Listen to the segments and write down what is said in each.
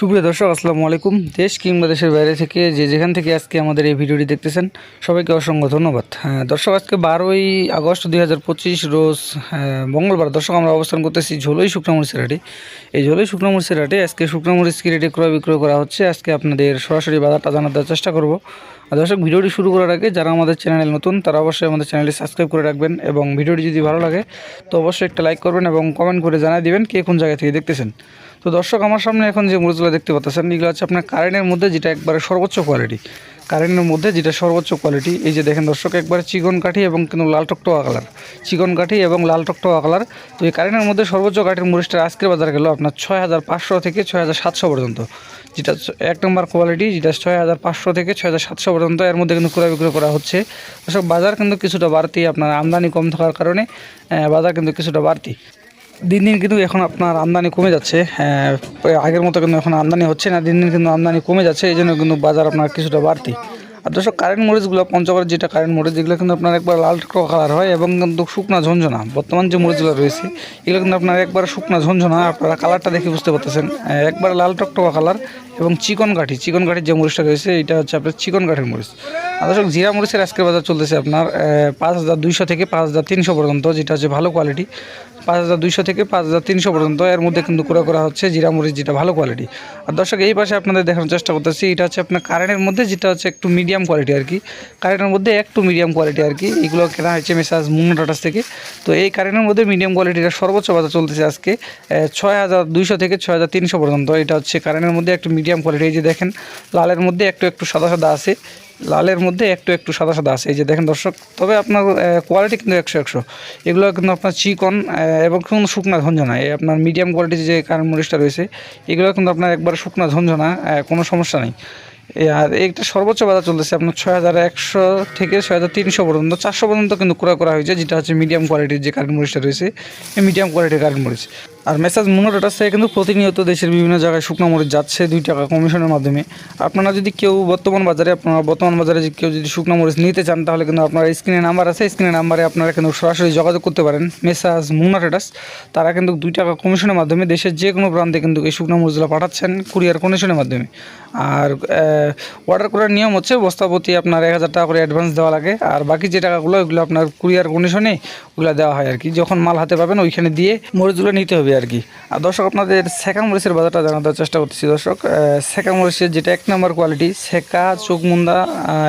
সুপ্রিয় দর্শক আসসালামু আলাইকুম। দেশ কিংবা দেশের বাইরে থেকে যে যেখান থেকে আজকে আমাদের এই ভিডিওটি দেখতেছেন সবাইকে অসংখ্য ধন্যবাদ। হ্যাঁ, দর্শক আজকে বারোই আগস্ট দুই হাজার পঁচিশ রোজ হ্যাঁ, মঙ্গলবার দর্শক আমরা অবস্থান করতেছি ঝোলই শুকনামরিচের হাটে। এই ঝোলই শুকনামরিচের হাটে আজকে শুকনামরিচ কি রেটে ক্রয় বিক্রয় করা হচ্ছে। আজকে আপনাদের সরাসরি বাজারটা জানার দেওয়ার চেষ্টা করব। আর দর্শক ভিডিওটি শুরু করার আগে যারা আমাদের চ্যানেল নতুন তারা অবশ্যই আমাদের চ্যানেলটি সাবস্ক্রাইব করে রাখবেন এবং ভিডিওটি যদি ভালো লাগে তো অবশ্যই একটা লাইক করবেন এবং কমেন্ট করে জানিয়ে দিবেন কে কোন জায়গা থেকে দেখতেছেন। তো দর্শক, আমার সামনে এখন যে মরিচগুলো দেখতে পাচ্ছেন, এগুলো হচ্ছে আপনার কারেন্টের মধ্যে যেটা একবারে সর্বোচ্চ কোয়ালিটি কারেন্টের মধ্যে যেটা সর্বোচ্চ কোয়ালিটি এই যে দেখেন দর্শক, একবারে চিকন কাঠি এবং কিন্তু লাল টকটকা কালার চিকন কাঠি এবং লাল টকটকা কালার তো এই কারেন্টের মধ্যে সর্বোচ্চ কাঠির মরিচটা আজকের বাজার গেল আপনার ছয় হাজার পাঁচশো থেকে ছয় হাজার সাতশো পর্যন্ত। যেটা এক নম্বর কোয়ালিটি যেটা ছয় হাজার পাঁচশো থেকে ছয় হাজার সাতশো পর্যন্ত, এর মধ্যে কিন্তু ক্রয় বিক্রয় করা হচ্ছে। দর্শক, বাজার কিন্তু কিছুটা বাড়তি, আপনার আমদানি কম থাকার কারণে বাজার কিন্তু কিছুটা বাড়তি। দিন দিন কিন্তু এখন আপনার আমদানি কমে যাচ্ছে আগের মতো কিন্তু এখন আমদানি হচ্ছে না, দিন দিন কিন্তু আমদানি কমে যাচ্ছে, এই জন্য কিন্তু বাজার আপনার কিছুটা বাড়তি। আর দর্শক কারেন্ট মরিচগুলো, পঞ্চগড়ের যেটা কারেন্ট মরিচ যেগুলো কিন্তু আপনার একবার লাল কালার হয় এবং কিন্তু শুকনা ঝঞ্ঝনা বর্তমান যে মরিচগুলো রয়েছে, এগুলো কিন্তু আপনার একবার শুকনা ঝঞ্ঝনা আপনারা কালারটা দেখে বুঝতে পারতেছেন। একবার লাল টকটকা কালার এবং চিকন কাঠি চিকন কাঠির যে মরিচটা রয়েছে, এটা হচ্ছে আপনার চিকন কাঠির মরিচ। দর্শক, জিরা মরিচের আজকের বাজার চলতেছে আপনার পাঁচ হাজার দুইশো থেকে পাঁচ হাজার তিনশো পর্যন্ত, যেটা হচ্ছে ভালো কোয়ালিটি পাঁচ হাজার দুইশো থেকে পাঁচ হাজার তিনশো পর্যন্ত, এর মধ্যে কিন্তু ক্রয় করা হচ্ছে জিরা মরিচ, যেটা ভালো কোয়ালিটি আর দর্শক, এই পাশে আপনাদের দেখানোর চেষ্টা করতেছি, এটা হচ্ছে আপনার কারেন্টের মধ্যে, যেটা হচ্ছে একটু মিডিয়াম কোয়ালিটি আর কি। কারেন্টের মধ্যে একটু মিডিয়াম কোয়ালিটি আর কি, এগুলো কেনা হয়েছে মেসাজ মুন্না টাটাস থেকে। তো এই কারেন্টের মধ্যে মিডিয়াম কোয়ালিটিটা সর্বোচ্চ বাজার চলতেছে আজকে ছয় হাজার দুইশো থেকে ছয় হাজার তিনশো পর্যন্ত। এটা হচ্ছে কারেন্টের মধ্যে একটু মিডিয়াম কোয়ালিটি এই যে দেখেন, লালের মধ্যে একটু একটু সাদা সাদা আছে। লালের মধ্যে একটু একটু সাদা সাদা আছে। এই যে দেখেন দর্শক, তবে আপনার কোয়ালিটি কিন্তু একশো একশো। এগুলো কিন্তু আপনার চিকন এবং কোনো শুকনা ঝঞ্ঝনা এই আপনার মিডিয়াম কোয়ালিটির যে কারেন্ট মরিচটা রয়েছে, এগুলো কিন্তু আপনার একবার শুকনা ঝঞ্ঝনা কোনো সমস্যা নেই। আর এইটা সর্বোচ্চ বাজার চলতেছে আপনার ছয় হাজার একশো থেকে ছয় হাজার তিনশো পর্যন্ত, চারশো পর্যন্ত কিন্তু ক্রয় করা হয়েছে, যেটা হচ্ছে মিডিয়াম কোয়ালিটির যে কারেন্ট মরিচটা রয়েছে মিডিয়াম কোয়ালিটির কারেন্ট মরিচ। আর মেসাজ মোনোটাটাস থেকে কিন্তু প্রতিনিয়ত দেশের বিভিন্ন জায়গায় শুকনো মরিচ যাচ্ছে, দুই টাকা কমিশনের মাধ্যমে। আপনারা যদি কেউ বর্তমান বাজারে, আপনারা বর্তমান বাজারে কেউ যদি শুকনো মরিচ নিতে চান, তাহলে কিন্তু আপনার স্ক্রিনে নাম্বার আছে, স্ক্রিনে নাম্বারে আপনারা কিন্তু সরাসরি যোগাযোগ করতে পারেন। মেসাজ মোনাটেটাস তারা কিন্তু দুই টাকা কমিশনের মাধ্যমে দেশের যে কোনো প্রান্তে কিন্তু এই শুকনো মরিচগুলো পাঠাচ্ছেন কুরিয়ার কমিশনের মাধ্যমে। আর অর্ডার করার নিয়ম হচ্ছে বস্তাপতি আপনার এক হাজার টাকা করে অ্যাডভান্স দেওয়া লাগে, আর বাকি যে টাকাগুলো, ওইগুলো আপনার কুরিয়ার কন্ডিশনে ওগুলো দেওয়া হয় আর কি। যখন মাল হাতে পাবেন, ওইখানে দিয়ে মরিচগুলো নিতে হবে আর কি। আর দর্শক, আপনাদের সেকা মরিচের বাজারটা জানাতে চেষ্টা করতেছি। দর্শক সেকা মরিচের যেটা এক নম্বর কোয়ালিটি সেকা চোখমুন্দা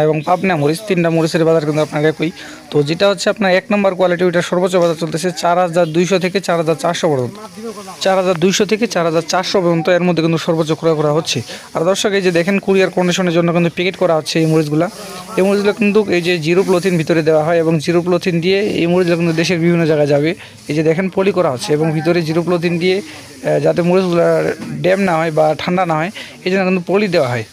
এবং পাবনা মরিচ, তিনটা মরিচের বাজার কিন্তু আপনার একই তো যেটা হচ্ছে আপনার এক নম্বর কোয়ালিটি ওইটা সর্বোচ্চ বাজার চলতেছে চার হাজার দুইশো থেকে চার হাজার চারশো পর্যন্ত। চার হাজার দুইশো থেকে চার হাজার চারশো পর্যন্ত এর মধ্যে কিন্তু সর্বোচ্চ ক্রয় করা হচ্ছে। আর দর্শক, এই যে দেখেন কুরিয়ার কন্ডিশনের জন্য কিন্তু প্যাকেট করা হচ্ছে এই মরিচগুলো। এই মরিচগুলো কিন্তু এই যে জিরো প্লোথিন ভিতরে দেওয়া হয় এবং জিরো প্লোথিন দিয়ে এই মরিচগুলো কিন্তু দেশের বিভিন্ন জায়গায় যাবে। এই যে দেখেন পলি করা হচ্ছে এবং ভিতরে জিরো প্লোথিন দিয়ে যাতে মরিচগুলো ড্যাম না হয় বা ঠান্ডা না হয়, এই জন্য কিন্তু পলি দেওয়া হয়।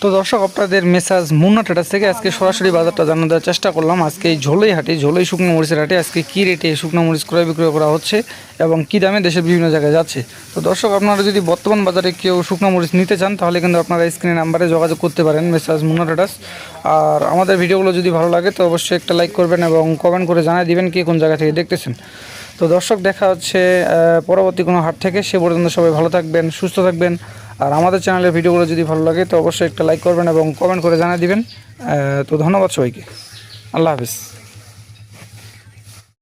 তো দর্শক, আপনাদের মেসাজ মুন্না ট্রেডার্স থেকে আজকে সরাসরি বাজারটা জানানোর দেওয়ার চেষ্টা করলাম। আজকে এই ঝোলই হাটে, ঝোলই শুকনো মরিচের হাটে আজকে কী রেটে শুকনো মরিচ ক্রয় বিক্রয় করা হচ্ছে এবং কী দামে দেশের বিভিন্ন জায়গায় যাচ্ছে। তো দর্শক, আপনারা যদি বর্তমান বাজারে কেউ শুকনো মরিচ নিতে চান, তাহলে কিন্তু আপনারা স্ক্রিনের নাম্বারে যোগাযোগ করতে পারেন মেসাজ মুন্না ট্রেডার্স আর আমাদের ভিডিওগুলো যদি ভালো লাগে, তো অবশ্যই একটা লাইক করবেন এবং কমেন্ট করে জানিয়ে দিবেন কে কোন জায়গা থেকে দেখতেছেন। তো দর্শক, দেখা হচ্ছে পরবর্তী কোনো হাট থেকে। সে পর্যন্ত সবাই ভালো থাকবেন, সুস্থ থাকবেন। আর আমাদের চ্যানেলের ভিডিওগুলো যদি ভালো লাগে, তো অবশ্যই একটা লাইক করবেন এবং কমেন্ট করে জানিয়ে দিবেন। তো ধন্যবাদ সবাইকে। আল্লাহ হাফিজ।